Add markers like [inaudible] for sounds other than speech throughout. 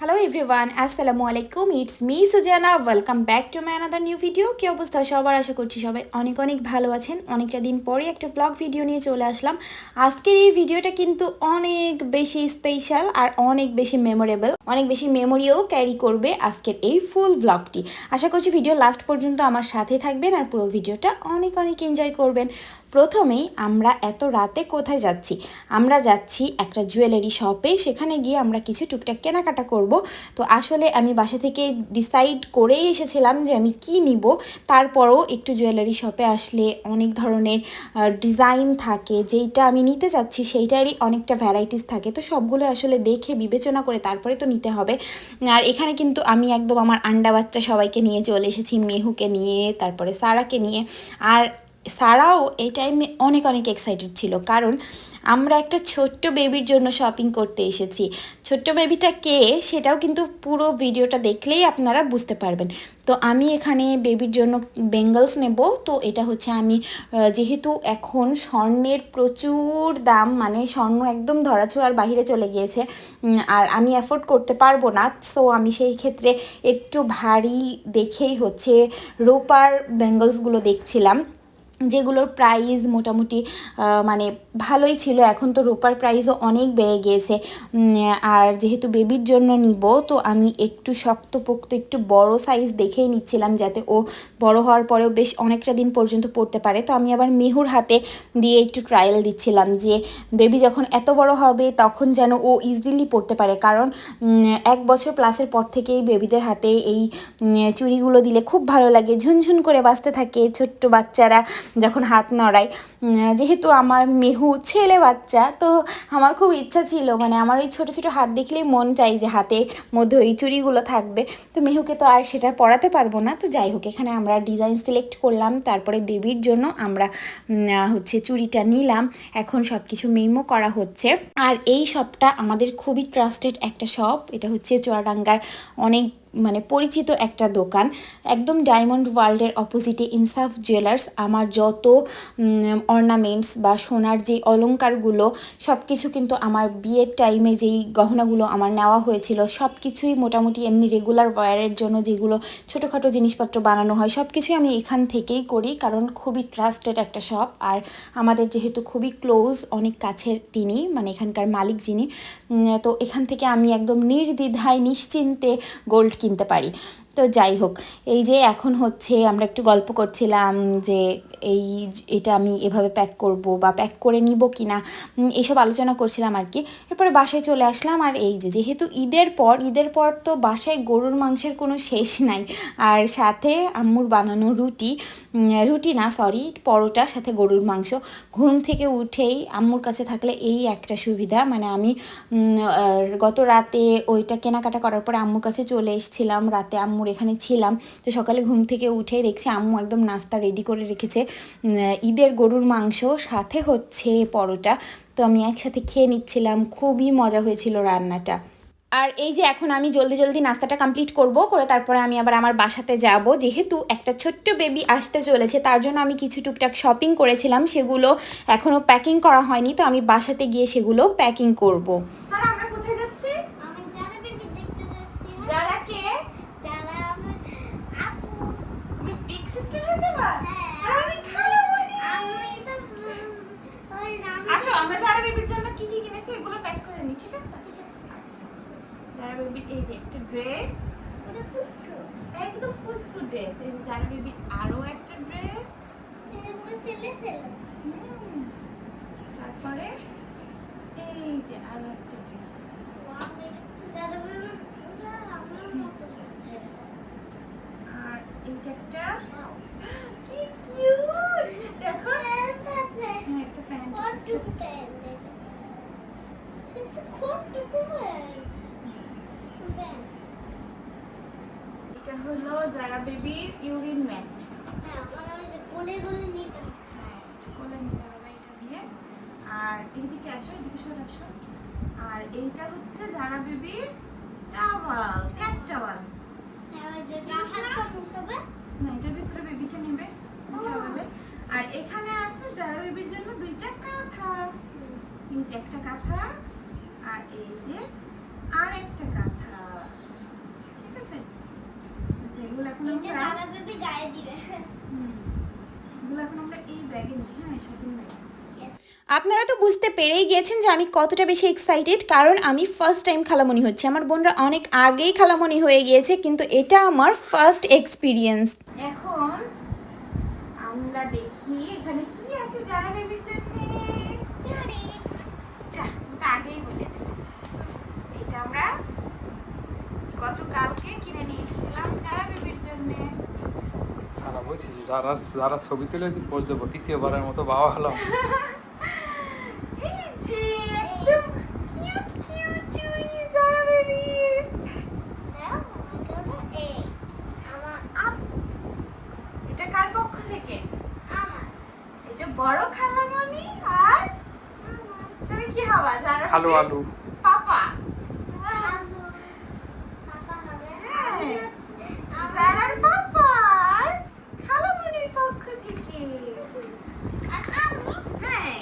Hello everyone আসসালামু আলাইকুম it's me Suzana welcome back to my another new video কি অবস্থা সবার? আশা করছি সবাই অনেক অনেক ভালো আছেন। অনেকটা দিন পরে একটা ব্লগ ভিডিও নিয়ে চলে আসলাম। আজকের এই ভিডিওটা কিন্তু অনেক বেশি স্পেশাল আর অনেক বেশি মেমোরেবল অনেক বেশি মেমোরিও ক্যারি করবে আজকের এই ফুল ব্লগটি আশা করছি ভিডিও লাস্ট পর্যন্ত আমার সাথে থাকবেন আর পুরো ভিডিওটা অনেক অনেক এনজয় করবেন। প্রথমেই আমরা এত রাতে কোথায় যাচ্ছি? আমরা যাচ্ছি একটা জুয়েলারি শপে সেখানে গিয়ে আমরা কিছু টুকটাক কেনাকাটা করব। তো আসলে আমি বাসা থেকে ডিসাইড করেই এসেছিলাম যে আমি কি নিব। তারপরও একটু জুয়েলারি শপে আসলে অনেক ধরনের ডিজাইন থাকে, যেইটা আমি নিতে চাচ্ছি সেইটারই অনেকটা ভ্যারাইটিস থাকে। তো সবগুলো আসলে দেখে বিবেচনা করে তারপরে তো নিতে হবে। আর এখানে কিন্তু আমি একদম আমার আন্ডা বাচ্চা সবাইকে নিয়ে চলে এসেছি, মেহুকে নিয়ে, তারপরে সারাকে নিয়ে। আর সারাও এই টাইমে অনেক অনেক এক্সাইটেড ছিল। কারণ আমরা একটা ছোট্ট বেবির জন্য শপিং করতে এসেছি। ছোট্ট বেবিটা কে, সেটাও কিন্তু পুরো ভিডিওটা দেখলেই আপনারা বুঝতে পারবেন। তো আমি এখানে বেবির জন্য বেঙ্গলস নেব। তো এটা হচ্ছে আমি যেহেতু এখন স্বর্ণের প্রচুর দাম মানে স্বর্ণ একদম ধরাছোঁয়ার বাহিরে চলে গিয়েছে আর আমি অ্যাফোর্ড করতে পারব না। সো আমি সেই ক্ষেত্রে একটু ভারী দেখেই হচ্ছে রোপার বেঙ্গলসগুলো দেখছিলাম। যেগুলোর প্রাইস মোটামুটি মানে ভালোই ছিল। এখন তো রোপার প্রাইসও অনেক বেড়ে গিয়েছে। আর যেহেতু বেবির জন্য নিব, তো আমি একটু শক্তপোক্ত, একটু বড় সাইজ দেখেই নিচ্ছিলাম যাতে ও বড় হওয়ার পরেও বেশ অনেকটা দিন পর্যন্ত পড়তে পারে। তো আমি আবার মেহুর হাতে দিয়ে একটু ট্রায়াল দিচ্ছিলাম যে বেবি যখন এত বড় হবে, তখন যেন ও ইজিলি পড়তে পারে। কারণ এক বছর প্লাসের পর থেকেই বেবিদের হাতে এই চুড়িগুলো দিলে খুব ভালো লাগে। ঝুনঝুন করে বাঁচতে থাকে ছোট্ট বাচ্চারা। যখন হাত নড়ায় যেহেতু আমার মেহু ছেলে বাচ্চা, তো আমার খুব ইচ্ছা ছিল মানে আমার ওই ছোটো ছোটো হাত দেখলেই মন চাই যে হাতে মধ্যে ওই চুড়িগুলো থাকবে। তো মেহুকে তো আর সেটা পরাতে পারব না, তো যাই হোক, এখানে আমরা ডিজাইন সিলেক্ট করলাম, তারপরে বেবির জন্য আমরা হচ্ছে চুড়িটা নিলাম। এখন সব কিছু মেমো করা হচ্ছে। আর এই শপটা আমাদের খুবই ট্রাস্টেড একটা শপ এটা হচ্ছে চুয়াডাঙ্গার অনেক মানে পরিচিত একটা দোকান। একদম ডায়মন্ড ওয়ার্ল্ডের অপোজিটে ইনসাফ জুয়েলার্স আমার যত অর্নামেন্টস বা সোনার যে অলঙ্কারগুলো সব কিছু কিন্তু আমার বিয়ের টাইমে যেই গহনাগুলো আমার নেওয়া হয়েছিল সব কিছুই মোটামুটি এমনি রেগুলার ওয়ারের জন্য যেগুলো ছোটোখাটো জিনিসপত্র বানানো হয় সব কিছুই আমি এখান থেকেই করি কারণ খুবই ট্রাস্টেড একটা শপ আর আমাদের যেহেতু খুবই ক্লোজ অনেক কাছের তিনি মানে এখানকার মালিক যিনি তো এখান থেকে আমি একদম নির্দ্বিধায়, নিশ্চিন্তে গোল্ড কিনতে পারি তো যাই হোক, এই যে এখন হচ্ছে আমরা একটু গল্প করছিলাম যে এই এটা আমি এভাবে প্যাক করব বা প্যাক করে নিব কি না এইসব আলোচনা করছিলাম আর কি। এরপরে বাসায় চলে আসলাম আর এই যে, যেহেতু ঈদের পর ঈদের পর তো বাসায় গরুর মাংসের কোনো শেষ নাই। আর সাথে আম্মুর বানানো রুটি রুটি না সরি পরোটা, সাথে গরুর মাংস। ঘুম থেকে উঠেই আম্মুর কাছে থাকলে এই একটা সুবিধা মানে আমি গত রাতে ওইটা কেনাকাটা করার পরে আম্মুর কাছে চলে এসেছিলাম। রাতে আম্মুর এখানে ছিলাম। তো সকালে ঘুম থেকে উঠে দেখছি আম্মু একদম নাস্তা রেডি করে রেখেছে। ঈদের গরুর মাংস, সাথে হচ্ছে পরোটা। তো আমি একসাথে খেয়ে নিচ্ছিলাম। খুবই মজা হয়েছিল রান্নাটা। আর এই যে এখন আমি জলদি জলদি নাস্তাটা কমপ্লিট করব, করে তারপরে আমি আবার আমার বাসাতে যাব। যেহেতু একটা ছোট্ট বেবি আসতে চলেছে, তার জন্য আমি কিছু টুকটাক শপিং করেছিলাম। সেগুলো এখনও প্যাকিং করা হয়নি, তো আমি বাসাতে গিয়ে সেগুলো প্যাকিং করব আমরা কোথায় যাচ্ছি যারা কে তুমি বিগ সিস্টার হয়ে যাবা আর আমি খালা বনি আসো আমরা যারা বেবির জন্য কি কি কিনেছি এগুলো প্যাক করে নি ঠিক আছে? আচ্ছা যারা বেবির এই যে একটা ড্রেস একদম পুস্কু ড্রেস এই যে যারা বেবির আরও একটা ড্রেস তারপরে এই যে আরও একটা ড্রেস আর এইটা একটা কি কিউট দেখো হ্যাঁ একটা প্যান্ট এটা হলো যারা বেবির ইউরিন ম্যাট কোলে নিতে হবে এটা দিয়ে। আর এইদিকে আসো এদিকে সরে আসো। আর এইটা হচ্ছে যারা বেবির টাওয়াল ক্যাট টাওয়াল না এটার ভিতরে বেবিকে নেবে আর এখানে আছে যারা বেবির জন্য দুইটা কাঁথা। এই যে একটা কাঁথা আর এই যে আর একটা কাঁথা। বেবি গায়ে দিবে। এগুলো এখন আমরা এই ব্যাগে নিই হ্যাঁ শপিং ব্যাগে আপনারা তো বুঝতে পেরেই গিয়েছেন যে আমি কতটা বেশি এক্সাইটেড কারণ আমি ফার্স্ট টাইম খালামণি হচ্ছে। আমার বোনরা অনেক আগেই খালামণি হয়ে গিয়েছে কিন্তু এটা আমার ফার্স্ট এক্সপিরিয়েন্স এখন আমরা দেখি এখানে কি আছে যারা বেবির জন্য। জানি। আগেই বলে এটা আমরা গতকালকে কিনে নিয়ে এসেছিলাম যারা বেবির জন্য সারা বলছি ছবি তুলে পোজ দেবো তৃতীয়বারের মতো বাবা হলাম। [laughs] বড় খালামণি আর তুমি কি হবা যারা খালু আলু পাপা হ্যালো পাপা হবে হ্যাঁ। আমার যারার পাপা আর খালামণির পক্ষ থেকে আর আমি হ্যাঁ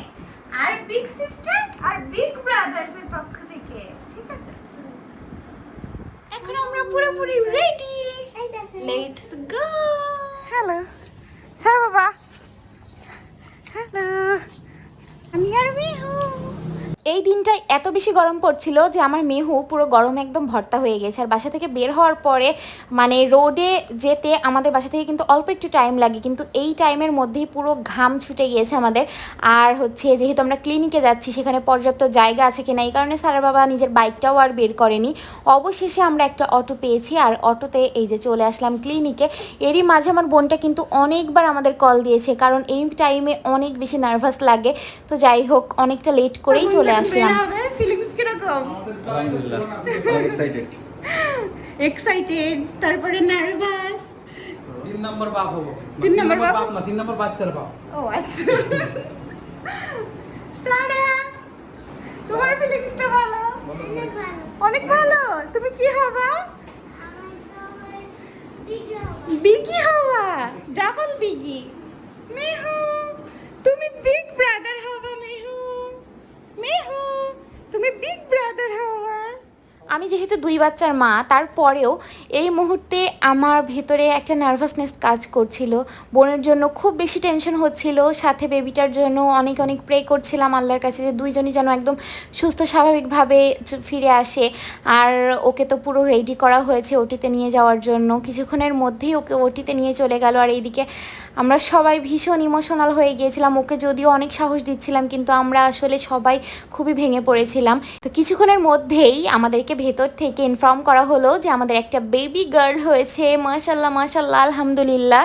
আর বিগ সিস্টার আর বিগ ব্রাদার্স এর পক্ষ থেকে ঠিক আছে এখন আমরা পুরোপুরি রেডি এই দেখেন লেটস গো হ্যালো স্যার বাবা হ্যালো আমি আর মেহু এই দিনটায় এত বেশি গরম পড়ছিল যে আমার মেহু পুরো গরমে একদম ভর্তা হয়ে গেছে। আর বাসা থেকে বের হওয়ার পরে মানে রোডে যেতে আমাদের বাসা থেকে কিন্তু অল্প একটু টাইম লাগে কিন্তু এই টাইমের মধ্যেই পুরো ঘাম ছুটে গিয়েছে আমাদের। আর হচ্ছে যেহেতু আমরা ক্লিনিকে যাচ্ছি সেখানে পর্যাপ্ত জায়গা আছে কিনা এই কারণে স্যারের বাবা নিজের বাইকটাও আর বের করেনি। অবশেষে আমরা একটা অটো পেয়েছি আর অটোতে এই যে চলে আসলাম ক্লিনিকে এরই মাঝে আমার বোনটা কিন্তু অনেকবার আমাদের কল দিয়েছে কারণ এই টাইমে অনেক বেশি নার্ভাস লাগে। তো যাই হোক অনেকটা লেট করেই চলে আসলাম। ফিলিংস কীরকম? অনেক এক্সাইটেড এক্সাইটেড তারপরে নার্ভাস তিন নম্বর বাপ হব। তিন নম্বর বাপ? না তিন নম্বর বাচ্চার বাপ। ও আচ্ছা। সারা তোমার ফিলিংসটা ভালো? অনেক ভালো। তুমি কি হবা? বিগ হওয়া ডাবল বিগি মেহু। তুমি বিগ ব্রাদার হবা। আমি যেহেতু দুই বাচ্চার মা তারপরেও এই মুহূর্তে আমার ভেতরে একটা নার্ভাসনেস কাজ করছিল। বোনের জন্য খুব বেশি টেনশন হচ্ছিল। সাথে বেবিটার জন্য অনেক অনেক প্রে করছিলাম আল্লাহর কাছে যে দুইজনই যেন একদম সুস্থ, স্বাভাবিকভাবে ফিরে আসে। আর ওকে তো পুরো রেডি করা হয়েছে ওটিতে নিয়ে যাওয়ার জন্য। কিছুক্ষণের মধ্যেই ওকে ওটিতে নিয়ে চলে গেল। আর এইদিকে আমরা সবাই ভীষণ ইমোশনাল হয়ে গিয়েছিলাম। ওকে যদিও অনেক সাহস দিচ্ছিলাম, কিন্তু আমরা আসলে সবাই খুবই ভেঙে পড়েছিলাম। তো কিছুক্ষণের মধ্যেই আমাদেরকে ভেতর থেকে ইনফর্ম করা হলো যে আমাদের একটা বেবি গার্ল হয়েছে মাশাল্লাহ মাশাল্লাহ আলহামদুলিল্লাহ।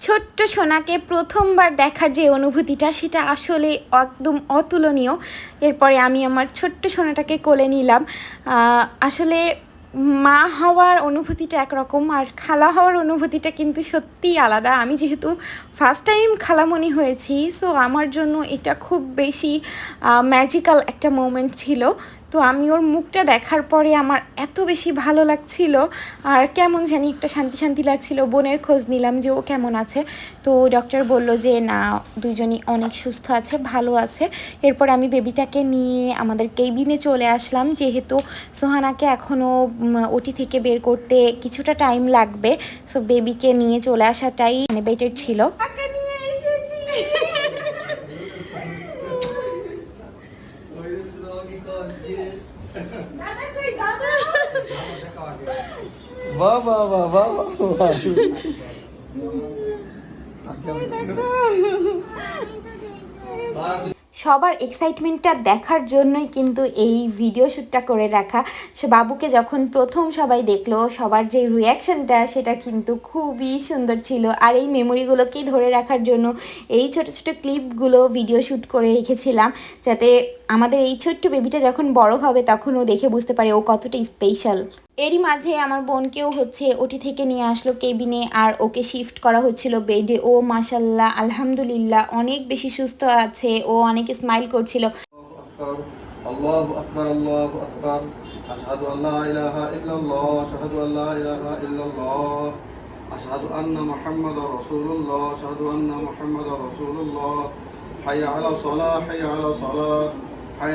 ছোট্ট সোনাকে প্রথমবার দেখার যে অনুভূতিটা, সেটা আসলে একদম অতুলনীয়। এরপরে আমি আমার ছোট্ট সোনাটাকে কোলে নিলাম। আসলে মা হওয়ার অনুভূতিটা একরকম আর খালা হওয়ার অনুভূতিটা কিন্তু সত্যিই আলাদা। আমি যেহেতু ফার্স্ট টাইম খালামণি হয়েছি সো আমার জন্য এটা খুব বেশি ম্যাজিক্যাল একটা মোমেন্ট ছিল। তো আমি ওর মুখটা দেখার পরে আমার এত বেশি ভালো লাগছিল আর কেমন জানি একটা শান্তি শান্তি লাগছিল। বোনের খোঁজ নিলাম যে ও কেমন আছে। তো ডক্টর বলল যে, না দুজনই অনেক সুস্থ আছে, ভালো আছে। এরপর আমি বেবিটাকে নিয়ে আমাদের কেবিনে চলে আসলাম। যেহেতু সোহানাকে এখনও ওটি থেকে বের করতে কিছুটা টাইম লাগবে সো বেবিকে নিয়ে চলে আসাটাই মানে বেটার ছিল বাহ বাহ বাহ বাহ বাহ সবার এক্সাইটমেন্টটা দেখার জন্যই কিন্তু এই ভিডিও শ্যুটটা করে রাখা। সে বাবুকে যখন প্রথম সবাই দেখল, সবার যে রিয়াকশনটা সেটা কিন্তু খুবই সুন্দর ছিল। আর এই মেমোরিগুলোকেই ধরে রাখার জন্য এই ছোট ছোট ক্লিপগুলো ভিডিও শ্যুট করে রেখেছিলাম, যাতে আমাদের এই ছোট্ট বেবিটা যখন বড় হবে, তখন ও দেখে বুঝতে পারে ও কতটা স্পেশাল এরই মাঝে আমার বোনকেও হচ্ছে ওটি থেকে নিয়ে আসলো কেবিনে আর ওকে শিফট করা হচ্ছিল বেডে ও মাসাল্লাহ আলহামদুলিল্লাহ, অনেক বেশি সুস্থ আছে। ও অনেক স্মাইল করছিল।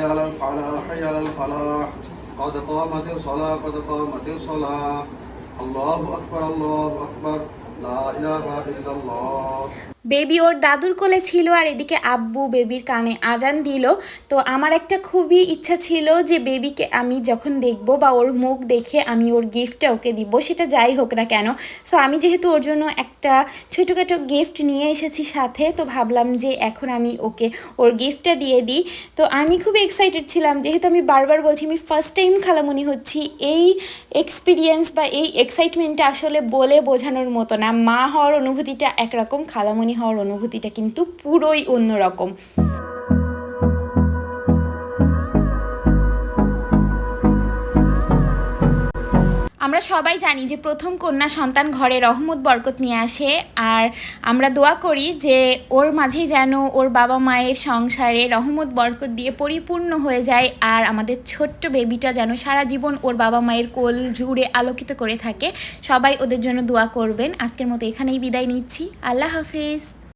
আলা আলা ফালাহ ফালাহ। الصلاة حي على الفلاح حي على الفلاح قد قامت الصلاة قد قامت الصلاة الله أكبر الله أكبر لا إله إلا الله বেবি ওর দাদুর কোলে ছিল আর এদিকে আব্বু বেবির কানে আজান দিল। তো আমার একটা খুবই ইচ্ছা ছিল যে বেবিকে আমি যখন দেখব বা ওর মুখ দেখে আমি ওর গিফটটা ওকে দিব, সেটা যাই হোক না কেন। সো আমি যেহেতু ওর জন্য একটা ছোটোখাটো গিফট নিয়ে এসেছি সাথে, তো ভাবলাম যে এখন আমি ওকে ওর গিফটটা দিয়ে দিই। তো আমি খুব এক্সাইটেড ছিলাম, যেহেতু আমি বারবার বলছি আমি ফার্স্ট টাইম খালামুনি হচ্ছি, এই এক্সপিরিয়েন্স বা এই এক্সাইটমেন্টটা আসলে বলে বোঝানোর মতো না। মা হওয়ার অনুভূতিটা একরকম খালামুনি হওয়ার অনুভূতিটা কিন্তু পুরোই অন্যরকম। আমরা সবাই জানি যে প্রথম কন্যা সন্তান ঘরে রহমত, বরকত নিয়ে আসে। আর আমরা দোয়া করি যে ওর মাঝেই যেন ওর বাবা মায়ের সংসারে রহমত, বরকত দিয়ে পরিপূর্ণ হয়ে যায় আর আমাদের ছোট্ট বেবিটা যেন সারা জীবন ওর বাবা মায়ের কোল জুড়ে আলোকিত করে থাকে। সবাই ওদের জন্য দোয়া করবেন। আজকের মতো এখানেই বিদায় নিচ্ছি। আল্লাহ হাফেজ।